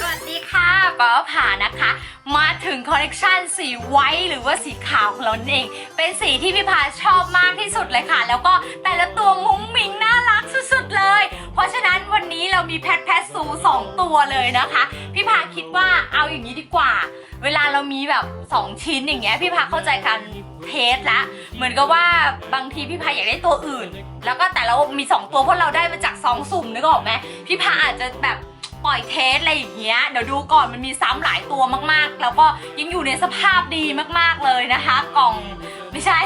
สวัสดีค่ะป้าผ่านะคะ มาถึงคอลเลกชันสีไวท์หรือว่าสีขาวของเรานั่นเอง เป็นสีที่พี่พาชอบมากที่สุดเลยค่ะ แล้วก็แต่ละตัวมุ้งมิ้งน่ารักสุดๆเลย เพราะฉะนั้นวันนี้เรามีแพทแพทซูสองตัวเลยนะคะ พี่พาคิดว่าเอาอย่างนี้ดีกว่า เวลาเรามีแบบ 2 ชิ้นอย่างเงี้ยพี่พาเข้าใจกันเทสละเหมือนกับว่าบางทีพี่พาอยากได้ตัวอื่น แล้วก็แต่เรามี 2 ตัวเพราะเราได้มาจากซองสุ่มนึกออกไหมพี่พาอาจจะแบบ ปล่อยเทสอะไรอย่างเงี้ยเดี๋ยวดูก่อนมันมีซ้ำหลายตัวมากๆ แล้วก็ยังอยู่ในสภาพดีมากๆเลยนะคะ กล่องไม่ใช่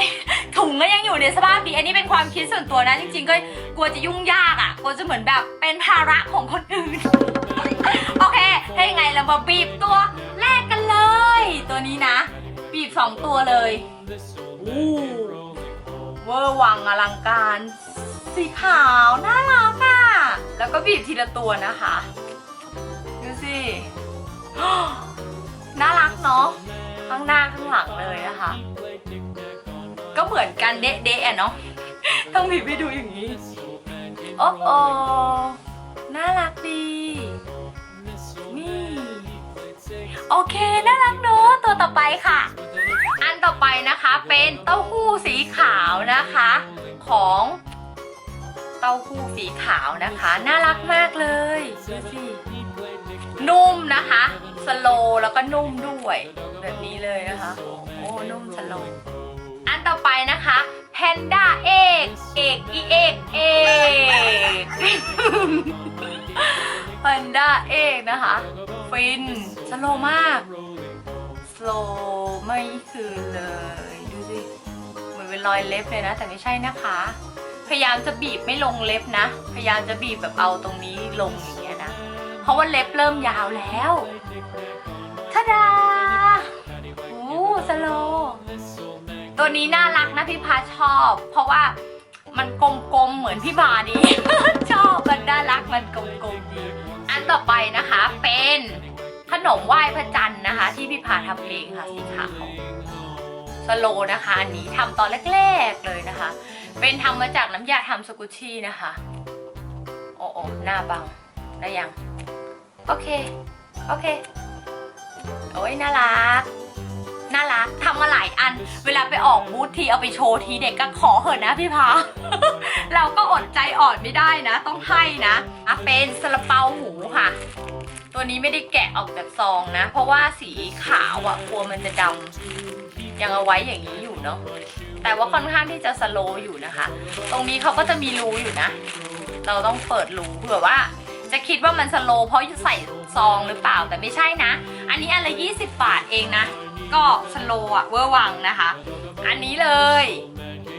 ถุงก็ยังอยู่ในสภาพดีอันนี้เป็นความคิดส่วนตัวนะ จริงๆ ก็กลัวจะยุ่งยากอะ่ะกลัวจะเหมือนแบบเป็นภาระของคนอื่น โอเคถ้ไงเรามาบีบตัวแรกกันเลย ตัวนี้นะ บีบสองตัวเลยอู้เวอร์วังอลังการ สีขาวน่ารักอะแล้วก็บีบทีละตัวนะคะ น่ารักเนาะข้างหน้าข้างหลังเลยนะคะ ก็เหมือนกันเด๊ะๆอะเนาะต้องบีบให้ดูอย่างนี้ โอ้โอน่ารักดี นี่ โอเค น่ารักเนอะตัวต่อไปค่ะ อันต่อไปนะคะเป็นเต้าหู้สีขาวนะคะ ของเต้าหู้สีขาวนะคะ น่ารักมากเลยดูสิ นุ่มนะคะ สโลแล้วก็นุ่มด้วย แบบนี้เลยนะคะ โอ้นุ่มสโลอันต่อไปนะคะแพนด้าเอกเอกอีเอกเอกแพนด้าเอกนะคะ ฟินสโลมากสโลไม่คืนเลย ดูสิเหมือนเป็นรอยเล็บเลยนะ แต่ไม่ใช่นะคะ พยายามจะบีบไม่ลงเล็บนะ พยายามจะบีบแบบเอาตรงนี้ลงอย่างเงี้ย เพราะว่าเล็บเริ่มยาวแล้วทะดาโอ้สโล ตัวนี้น่ารักนะพี่พาชอบ เพราะว่ามันกลมๆเหมือนพี่บาดี ชอบมันน่ารักมันกลมๆดี อันต่อไปนะคะเป็นขนมไหว้พระจันทร์นะคะ ที่พี่พาทำเองค่ะสีขาวสโลนะคะอันนี้ทำตอนแรกๆเลยนะคะ เป็นทำมาจากน้ำยาทำสกุชี่นะคะ โอ้โอหน้าบัง ได้ยัง โอเค โอเค โอ้ยน่ารัก น่ารักทำมาหลายอัน เวลาไปออกบูธทีเอาไปโชว์ทีเด็กก็ขอเหอะนะพี่พา เราก็อดใจอ่อนไม่ได้นะ ต้องให้นะอะเป็นซาลาเปาหมูค่ะ ตัวนี้ไม่ได้แกะออกจากซองนะ เพราะว่าสีขาวอะกลัวมันจะดำยังเอาไว้อย่างนี้อยู่เนาะแต่ว่าค่อนข้างที่จะสโลอยู่นะคะ ตรงนี้เขาก็จะมีรูอยู่นะ เราต้องเปิดรูเผื่อว่า จะคิดว่ามันสโลเพราะใส่ซองหรือเปล่าแต่ไม่ใช่นะ อันนี้อันละ 20 บาทเองนะ ก็สโลอะเวอร์วังนะคะ อันนี้เลย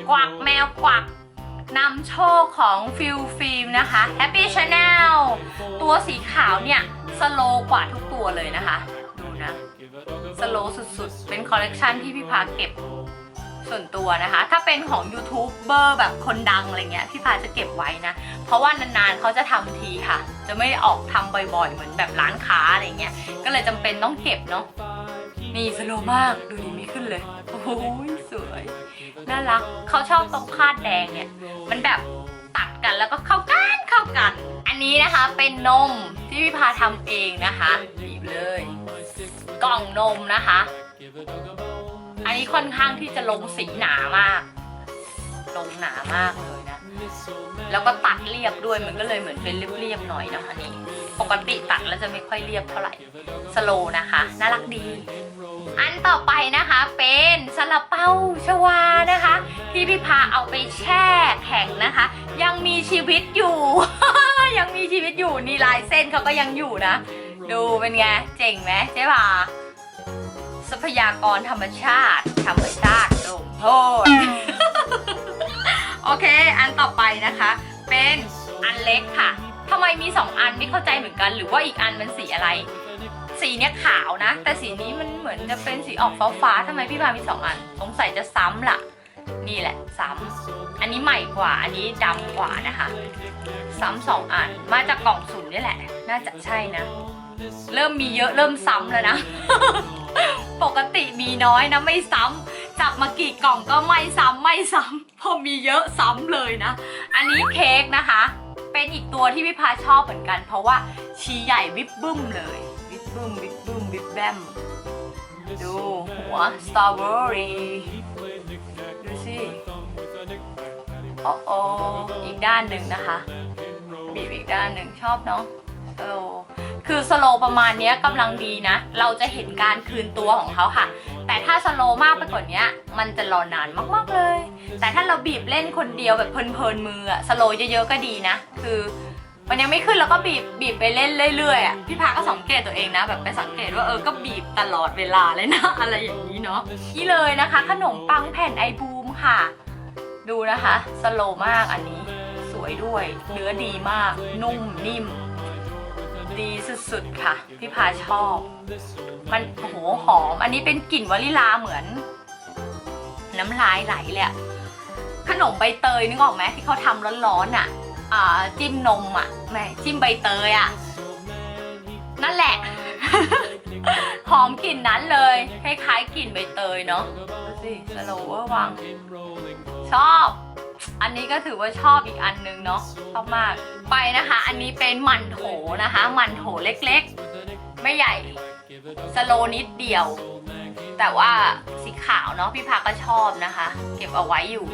กวักแมวกวักนำโชคของฟิลฟิล์มนะคะ Happy Channel ตัวสีขาวเนี่ยสโลกว่าทุกตัวเลยนะคะ ดูนะ สโลสุดๆ เป็นคอลเลกชันที่พี่พาเก็บ ส่วนตัวนะคะ ถ้าเป็นของยูทูบเบอร์แบบคนดังอะไรเงี้ยพี่พาจะเก็บไว้นะ เพราะว่านานๆเขาจะทำทีค่ะ จะไม่ออกทำบ่อยๆ เหมือนแบบร้านค้าอะไรเงี้ย ก็เลยจำเป็นต้องเก็บเนาะ นี่สโลมากดูดีไม่ขึ้นเลย โอ้ยสวย น่ารักเขาชอบตรงคาดแดงเนี่ย มันแบบตัดกันแล้วก็เข้ากันเข้ากัน อันนี้นะคะเป็นนมที่พี่พาทำเองนะคะบีบเลย กล่องนมนะคะ นนี้ค่อนข้างที่จะลงสีหนามาก ลงหนามากเลยนะ แล้วก็ตัดเรียบด้วยมันก็เลยเหมือนเป็นเรียบๆหน่อยนะคะนี่ปกติตัดแล้วจะไม่ค่อยเรียบเท่าไหร่สโลนะคะน่ารักดี อันต่อไปนะคะเป็นซาลาเปาชวานะคะ ที่พี่พาเอาไปแช่แข็งนะคะ ยังมีชีวิตอยู่ ยังมีชีวิตอยู่นี่ลายเส้นเขาก็ยังอยู่นะ ดูเป็นไงเจ๋งไหมเจ๊พา ทรัพยากรธรรมชาติ ธรรมชาติลงโทษ โอเค อันต่อไปนะคะ เป็นอันเล็กค่ะทำไมมีสองอันไม่เข้าใจเหมือนกัน หรือว่าอีกอันมันสีอะไร สีเนี้ยขาวนะ แต่สีนี้มันเหมือนจะเป็นสีออกฟ้าฟ้าทำไมพี่พามีสองอัน สงสัยจะซ้ำล่ะ นี่แหละ ซ้ำ อันนี้ใหม่กว่า อันนี้ดำกว่านะคะ ซ้ำสองอัน มาจากกล่องสุ่มนี่แหละ น่าจะใช่นะ เริ่มมีเยอะเริ่มซ้ำแล้วนะ มีน้อยนะไม่ซ้ำจับมากี่กล่องก็ไม่ซ้ำไม่ซ้ำพอมีเยอะซ้ำเลยนะ อันนี้เค้กนะคะ เป็นอีกตัวที่พี่พาชอบเหมือนกัน เพราะว่าชีใหญ่วิบบึ้มเลยวิบบึ้มวิบบึ้มวิบแบมดูหัวสตรอเบอรี่ดูสิโอ้โออีกด้านหนึ่งนะคะ บีบอีกด้านหนึ่งชอบเนาะสโลคือสโลประมาณนี้กำลังดีนะ เราจะเห็นการคืนตัวของเขาค่ะ แต่ถ้าสโลมากไปกว่านี้มันจะรอนานมากๆเลย แต่ถ้าเราบีบเล่นคนเดียวแบบเพลินๆมืออะสโลเยอะๆก็ดีนะ คือมันยังไม่ขึ้นแล้วก็บีบบีบไปเล่นเรื่อยๆอะพี่พาก็สังเกตตัวเองนะ แบบไปสังเกตว่าเออก็บีบตลอดเวลาเลยนะ อะไรอย่างนี้เนาะนี่เลยนะคะ ขนมปังแผ่นไอบูมค่ะ ดูนะคะ สโลมากอันนี้ สวยด้วย เนื้อดีมาก นุ่มนิ่ม ดีสุดๆค่ะ พี่พาชอบ มันโอ้โหหอม อันนี้เป็นกลิ่นวานิลาเหมือน น้ำลายไหลเลยอะขนมใบเตยนึกออกไหมที่เขาทำร้อนๆอะอ่าจิ้มนมอะแม่จิ้มใบเตยอะนั่นแหละ หอมกลิ่นนั้นเลยคล้ายๆกลิ่นใบเตยเนาะดูสิสโลว์วัง ชอบ อันนี้ก็ถือว่าชอบอีกอันนึงเนาะชอบมาก ไปนะคะ อันนี้เป็นหมันโถนะคะ หมันโถเล็กๆ ไม่ใหญ่ สโลนิดเดียว แต่ว่าสีขาวเนาะพี่พาก็ชอบนะคะ เก็บเอาไว้อยู่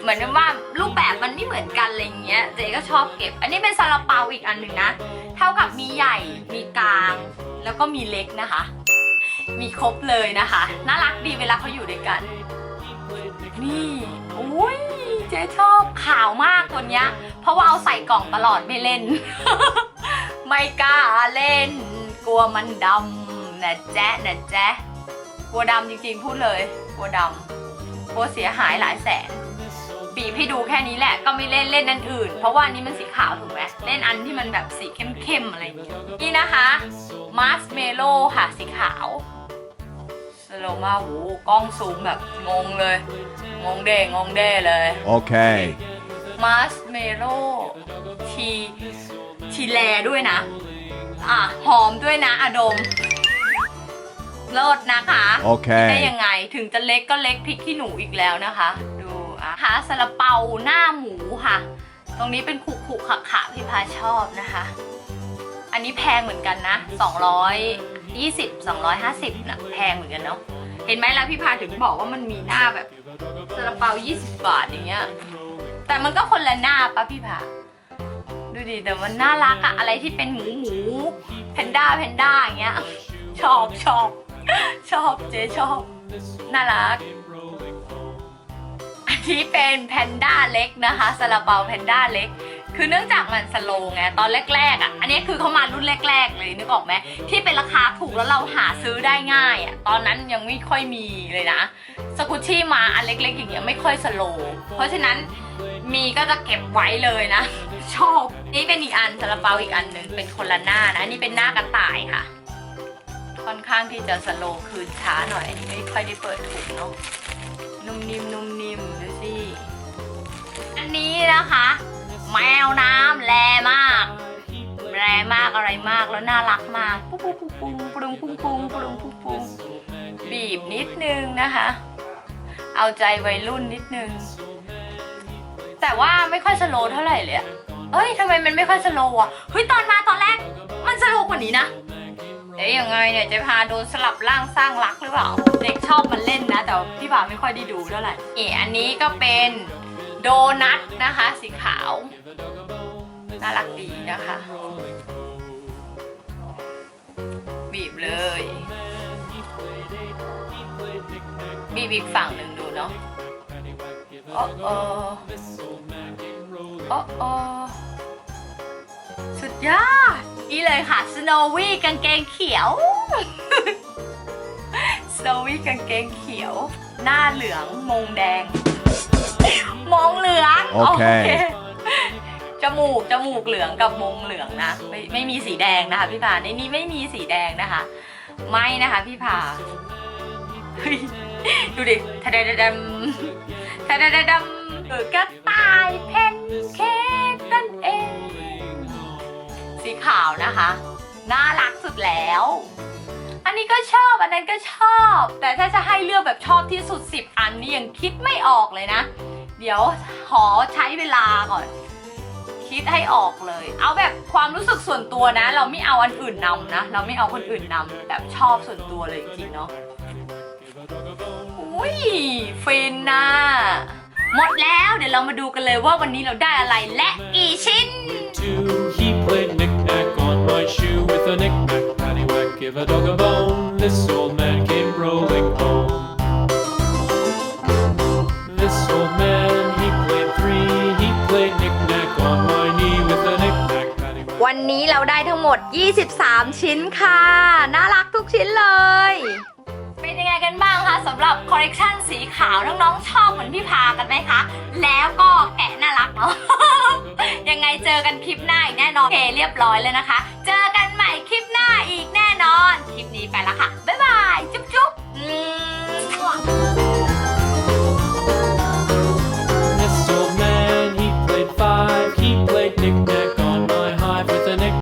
เหมือนว่ารูปแบบมันไม่เหมือนกันอะไรเงี้ยเจ๊ก็ชอบเก็บ อันนี้เป็นซาลาเปาอีกอันหนึ่งนะ เท่ากับมีใหญ่ มีกลาง แล้วก็มีเล็กนะคะ มีครบเลยนะคะ น่ารักดีเวลาเขาอยู่ด้วยกัน นี่อุ้ยเจ๊ชอบขาวมากตัวเนี้ย เพราะว่าเอาใส่กล่องตลอดไม่เล่น ไม่กล้าเล่น กลัวมันดำนะแจ๊ะนะแจ๊ะกลัวดำจริงๆพูดเลย กลัวดำกลัวเสียหายหลายแสนบีบให้ดูแค่นี้แหละก็ไม่เล่นเล่นอันอื่น เพราะว่านี้มันสีขาวถูกไหมเล่นอันที่มันแบบสีเข้มๆอะไรอย่างเงี้ยนี่นะคะมาร์ชเมโลค่ะสีขาวสโลมาโหกล้องซูมแบบงงเลย งงเด้งงเด้เลย Okay. มาร์ชเมโลทีทีแลด้วยนะ อะ หอมด้วยนะอะดมเลิศนะคะได้ Okay. ยังไงถึงจะเล็กก็เล็กพริกขี้หนูอีกแล้วนะคะ ดูอะคะซาลาเปาหน้าหมูค่ะ ตรงนี้เป็นขุขุขะขะพี่พาชอบนะคะ อันนี้แพงเหมือนกันนะ 220 250นะแพงเหมือนกันเนาะเห็นไหมแล้วพี่พาถึงบอกว่ามันมีหน้าแบบ ซาลาเปา20 บาทอย่างเงี้ย แต่มันก็คนละหน้าปะพี่ผาดูดิแต่มันน่ารักอะอะไรที่เป็นหมูหมูแพนด้าแพนด้าอย่างเงี้ย ชอบชอบชอบเจ๊ชอบ น่ารัก อันนี้เป็นแพนด้าเล็กนะคะซาลาเปาแพนด้าเล็ก คือเนื่องจากมันสโลว์ไงตอนแรกๆอะ อันนี้คือเขามารุ่นแรก ๆ เลยนึกออกไหมที่เป็นราคาถูกแล้วเราหาซื้อได้ง่ายอะตอนนั้นยังไม่ค่อยมีเลยนะสกุชชี่มาอันเล็ก ๆ อย่างเงี้ยไม่ค่อยสโลว์เพราะฉะนั้นมีก็จะเก็บไว้เลยนะ ชอบ นี่เป็นอีกอันซาลาเปาอีกอันหนึ่งเป็นคนละหน้านะอันนี่เป็นหน้ากระต่ายค่ะ ค่อนข้างที่จะสโลคืนช้าหน่อยอันนี้ไม่ค่อยได้เปิดถุงเนาะนุ่มนิ่มนุ่มนิ่มดูสิอันนี้นะคะ แมวน้ำแรมาก แรมากอะไรมากแล้วน่ารักมากปุ๊บปุ๊บปุ๊บปุ๊บปรุงปุ้งปุ้งปรุงปุ้งปุ้งบีบนิดนึงนะคะ เอาใจวัยรุ่นนิดนึง แต่ว่าไม่ค่อยสโลว์เท่าไหร่เลยเอ้ยทำไมมันไม่ค่อยสโลว์อะเฮ้ยตอนมาตอนแรก มันสโลว์กว่านี้นะเอ๊ยยังไงเนี่ยจะพาโดนสลับร่างสร้างรักหรือเปล่า เด็กชอบมันเล่นนะ แต่พี่บ่าไม่ค่อยได้ดูเท่าไหร่นี่อันนี้ก็เป็นโดนัทนะคะ สีขาว น่ารักดีนะคะบีบเลยบีบอีกฝั่งหนึ่งดูเนาะโอ้โอโอ้โอสุดยอดนี่เลยค่ะสโนวี่กางเกงเขียวสโนวี่กางเกงเขียว หน้าเหลืองมงแดงมองเหลือง โอเค จมูกจมูกเหลืองกับมงเหลืองนะไม่ไม่มีสีแดงนะคะพี่พาในนี้ไม่มีสีแดงนะคะ ไม่นะคะพี่พาดูดิทะเดดดำทะเดดำกระต่ายแพนเค้กนั่นเอง สีขาวนะคะ น่ารักสุดแล้ว อันนี้ก็ชอบอันนั้นก็ชอบ แต่ถ้าจะให้เลือกแบบชอบที่สุด 10 อันนี่ยังคิดไม่ออกเลยนะ เดี๋ยวขอใช้เวลาก่อน คิดให้ออกเลย เอาแบบความรู้สึกส่วนตัวนะ เราไม่เอาอันอื่นนำนะ เราไม่เอาคนอื่นนำแบบชอบส่วนตัวเลยจริงๆเนาะอุ้ยฟินนะหมดแล้วเดี๋ยวเรามาดูกันเลยว่าวันนี้เราได้อะไรและกี่ชิ้น he played knick-knack on my shoe with a knick-knack, paddywhack, give a dog a bone. This old man วันนี้เราได้ทั้งหมด 23 ชิ้นค่ะ น่ารักทุกชิ้นเลย เป็นยังไงกันบ้างคะสำหรับคอลเลกชันสีขาวน้องๆชอบเหมือนพี่พากันไหมคะ แล้วก็แกะน่ารักเนาะ ยังไงเจอกันคลิปหน้าอีกแน่นอนโอเคเรียบร้อยเลยนะคะ เจอกันใหม่คลิปหน้าอีกแน่นอน คลิปนี้ไปแล้วค่ะบ๊